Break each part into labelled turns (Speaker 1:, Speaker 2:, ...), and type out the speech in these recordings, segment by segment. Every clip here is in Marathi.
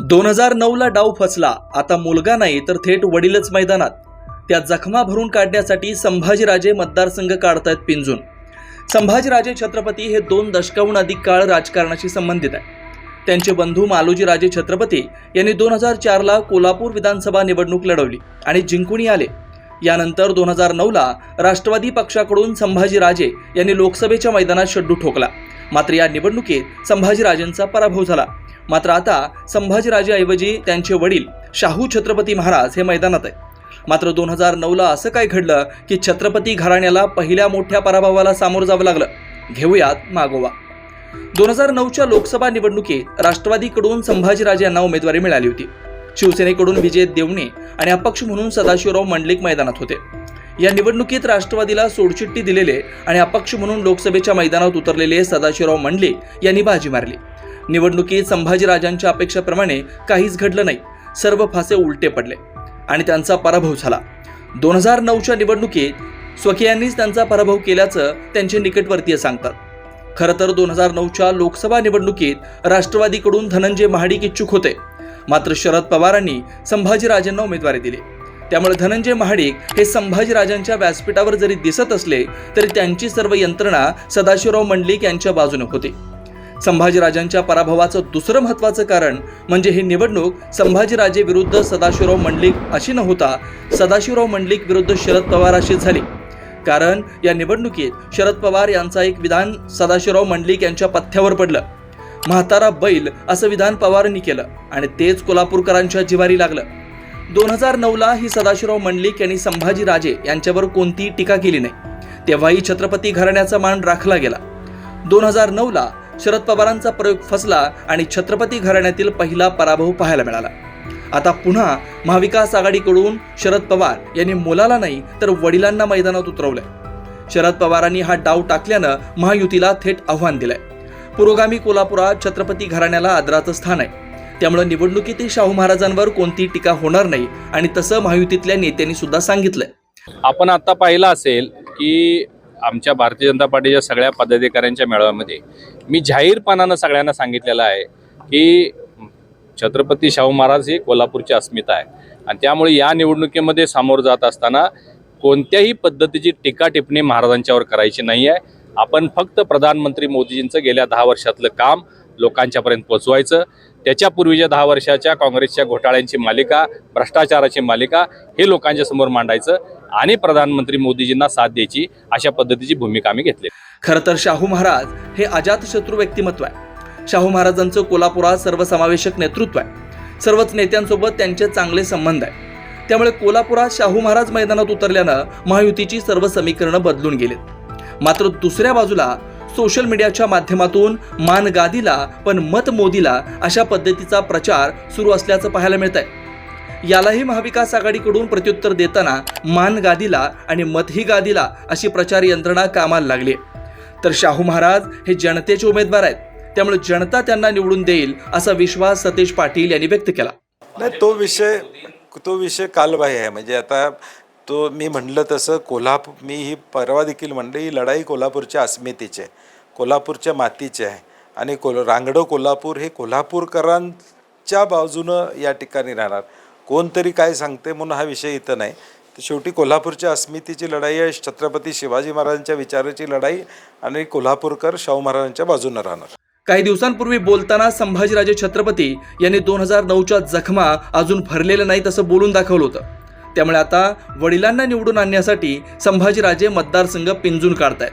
Speaker 1: दोन हजार नऊला डाव फसला. आता मुलगा नाही तर थेट वडीलच मैदानात. त्या जखमा भरून काढण्यासाठी संभाजीराजे मतदारसंघ काढतायत पिंजून. संभाजीराजे छत्रपती हे दोन दशकाहून अधिक काळ राजकारणाशी संबंधित आहे त्यांचे बंधू मालोजीराजे छत्रपती यांनी दोन हजार चारला कोल्हापूर विधानसभा निवडणूक लढवली आणि जिंकूनही आले. यानंतर दोन हजार नऊला राष्ट्रवादी पक्षाकडून संभाजीराजे यांनी लोकसभेच्या मैदानात शड्डू ठोकला. मात्र या निवडणुकीत संभाजीराजेंचा पराभव झाला. मात्र आता संभाजीराजेऐवजी त्यांचे वडील शाहू छत्रपती महाराज हे मैदानात आहे मात्र दोन हजार नऊला असं काय घडलं की छत्रपती घराण्याला पहिल्या मोठ्या पराभवाला सामोरं जावं लागलं? घेऊयात मागोवा. दोन हजार नऊच्या लोकसभा निवडणुकीत राष्ट्रवादीकडून संभाजीराजे यांना उमेदवारी मिळाली होती. शिवसेनेकडून विजय देवणे आणि अपक्ष म्हणून सदाशिवराव मंडलिक मैदानात होते. या निवडणुकीत राष्ट्रवादीला सोडचिठ्ठी दिलेले आणि अपक्ष म्हणून लोकसभेच्या मैदानात उतरलेले सदाशिवराव मंडलिक यांनी बाजी मारली. निवडणुकीत संभाजीराजांच्या अपेक्षेप्रमाणे काहीच घडलं नाही. सर्व फासे उलटे पडले आणि त्यांचा पराभव झाला. दोन हजार नऊच्या निवडणुकीत स्वकीयांनीच त्यांचा पराभव केल्याचं त्यांचे निकटवर्तीय सांगतात. खरं तर दोन हजार नऊच्या लोकसभा निवडणुकीत राष्ट्रवादीकडून धनंजय महाडिक इच्छुक होते. मात्र शरद पवारांनी संभाजीराजेंना उमेदवारी दिली. त्यामुळे धनंजय महाडिक हे संभाजीराजांच्या व्यासपीठावर जरी दिसत असले तरी त्यांची सर्व यंत्रणा सदाशिवराव मंडलिक यांच्या बाजूने होती. संभाजीराजांच्या पराभवाचं दुसरं महत्त्वाचं कारण म्हणजे ही निवडणूक संभाजीराजे विरुद्ध सदाशिवराव मंडलिक अशी न होता सदाशिवराव मंडलिक विरुद्ध शरद पवार अशी झाली. कारण या निवडणुकीत शरद पवार यांचा एक विधान सदाशिवराव मंडलिक यांच्या पथ्यावर पडलं. म्हातारा बैल असं विधान पवारांनी केलं आणि तेच कोल्हापूरकरांच्या जिवारी लागलं. दोन हजार नऊला ही सदाशिवराव मंडलिक यांनी संभाजीराजे यांच्यावर कोणतीही टीका केली नाही. तेव्हाही छत्रपती घराण्याचा मान राखला गेला. दोन हजार नऊला शरद पवारांचा प्रयोग फसला आणि छत्रपती घराण्यातील पहिला पराभव पाहायला मिळाला. आता पुन्हा महाविकास आघाडीकडून शरद पवार यांनी मुलाला नाही तर वडिलांना मैदानात उतरवलंय. शरद पवारांनी हा डाव टाकल्यानं महायुतीला थेट आव्हान दिलंय. पुरोगामी कोल्हापुरात छत्रपती घराण्याला आदराचं स्थान आहे. त्यामुळे निवडणुकीतील शाहू महाराजांवर कोणती टीका होणार नाही आणि तसं महायुतीतल्या नेत्यांनी सुद्धा सांगितलंय.
Speaker 2: आपण आता पाहिलं असेल की आमच्या भारतीय जनता पार्टीच्या सगळ्या पदाधिकाऱ्यांच्या मेळाव्यामध्ये मी जाहीरपणानं सगळ्यांना सांगितलेलं आहे की छत्रपती शाहू महाराज ही कोल्हापूरची अस्मिता आहे. आणि त्यामुळे या निवडणुकीमध्ये सामोरं जात असताना कोणत्याही पद्धतीची टीका टिप्पणी महाराजांच्यावर करायची नाही आहे. आपण फक्त प्रधानमंत्री मोदीजींचं गेल्या दहा वर्षातलं काम लोकांच्यापर्यंत पोचवायचं. त्याच्यापूर्वीच्या दहा वर्षाच्या काँग्रेसच्या घोटाळ्यांची मालिका भ्रष्टाचाराची मालिका हे लोकांच्या समोर मांडायचं. आणि प्रधानमंत्री मोदीजींना साथ द्यायची अशा पद्धतीची भूमिका आम्ही घेतली.
Speaker 1: खरं तर शाहू महाराज हे अजातशत्रू व्यक्तिमत्व आहे. शाहू महाराजांचं कोल्हापुरात सर्वसमावेशक नेतृत्व आहे. सर्वच नेत्यांसोबत त्यांचे चांगले संबंध आहे. त्यामुळे कोल्हापुरात शाहू महाराज मैदानात उतरल्यानं महायुतीची सर्व समीकरणं बदलून गेलीत. मात्र दुसऱ्या बाजूला सोशल मीडियाच्या माध्यमातून मान गादीला पण मत मोदीला अशा पद्धतीचा प्रचार सुरू असल्याचं पाहायला मिळत आहे यालाही महाविकास आघाडीकडून प्रत्युत्तर देताना मान गादीला आणि मतही गादीला अशी प्रचार यंत्रणा कामाला लागली. तर शाहू महाराज हे जनतेचे उमेदवार आहेत. त्यामुळे जनता त्यांना निवडून देईल असा विश्वास सतीश पाटील यांनी व्यक्त केला.
Speaker 3: नाही तो विषय तो विषय कालबाह्य आहे. म्हणजे आता तो मी म्हणलं तसं कोल्हापूर मी ही परवा देखील म्हणलं ही लढाई कोल्हापूरच्या अस्मितेची आहे. कोल्हापूरच्या मातीची आहे. आणि कोल रांगडं कोल्हापूर हे कोल्हापूरकरांच्या बाजूनं या ठिकाणी राहणार. कोणतरी काय सांगते म्हणून हा विषय इथं नाही. तर शेवटी कोल्हापूरच्या अस्मितेची लढाई आहे छत्रपती शिवाजी महाराजांच्या विचाराची लढाई आणि कोल्हापूरकर शाहू महाराजांच्या बाजूनं राहणार.
Speaker 1: काही दिवसांपूर्वी बोलताना संभाजीराजे छत्रपती यांनी दोन हजार नऊच्या जखमा अजून भरलेल्या नाहीत असं बोलून दाखवलं होतं. त्यामुळे आता वडिलांना निवडून आणण्यासाठी संभाजीराजे मतदारसंघ पिंजून काढतायत.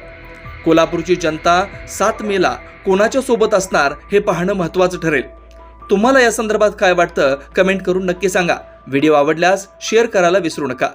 Speaker 1: कोल्हापूरची जनता सात मेला कोणाच्या सोबत असणार हे पाहणं महत्त्वाचं ठरेल. तुम्हाला या संदर्भात काय वाटतं कमेंट करून नक्की सांगा. व्हिडिओ आवडल्यास शेअर करायला विसरू नका.